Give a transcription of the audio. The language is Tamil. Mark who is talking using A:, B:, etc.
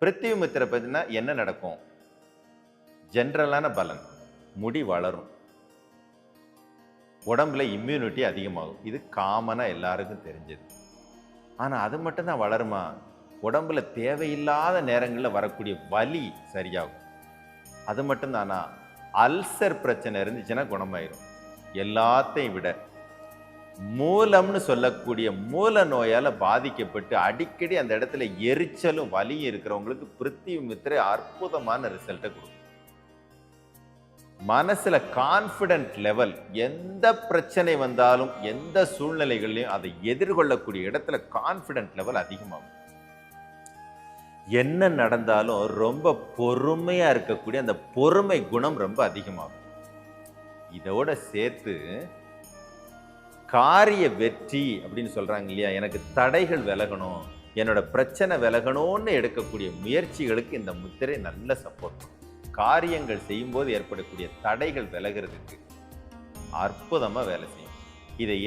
A: பிருத்திவி முத்திரை பார்த்தீங்கன்னா என்ன நடக்கும்? ஜென்ரலான பலன். முடி வளரும். உடம்புல இம்யூனிட்டி அதிகமாகும். இது காமனாக எல்லாருக்கும் தெரிஞ்சது. ஆனால் அது மட்டும்தான் வளருமா? உடம்புல தேவையில்லாத நேரங்களில் வரக்கூடிய வலி சரியாகும். அது மட்டும்தானா? அல்சர் பிரச்சனை இருந்துச்சுன்னா குணமாயிரும். எல்லாத்தையும் விட மூலம்னு சொல்லக்கூடிய மூல நோயால் பாதிக்கப்பட்டு அடிக்கடி அந்த இடத்துல எரிச்சலும் வலியும் இருக்கிறவங்களுக்கு பிருத்தி முத்திரை அற்புதமான ரிசல்ட்டை கொடுக்கும். மனசில் கான்ஃபிடென்ட் லெவல் எந்த பிரச்சனை வந்தாலும் எந்த சூழ்நிலைகள்லையும் அதை எதிர்கொள்ளக்கூடிய இடத்துல கான்ஃபிடென்ட் லெவல் அதிகமாகும். என்ன நடந்தாலும் ரொம்ப பொறுமையாக இருக்கக்கூடிய அந்த பொறுமை குணம் ரொம்ப அதிகமாகும். இதோட சேர்த்து காரிய வெற்றி அப்படின்னு சொல்றாங்க இல்லையா? எனக்கு தடைகள் விலகணும் என்னோட பிரச்சனை விலகணும்னு எடுக்கக்கூடிய முயற்சிகளுக்கு இந்த முத்திரை நல்ல சப்போர்ட் காரியங்கள் செய்யும்போது ஏற்படக்கூடிய தடைகள் விலகிறதுக்கு அற்புதமா வேலை செய்யும். இதை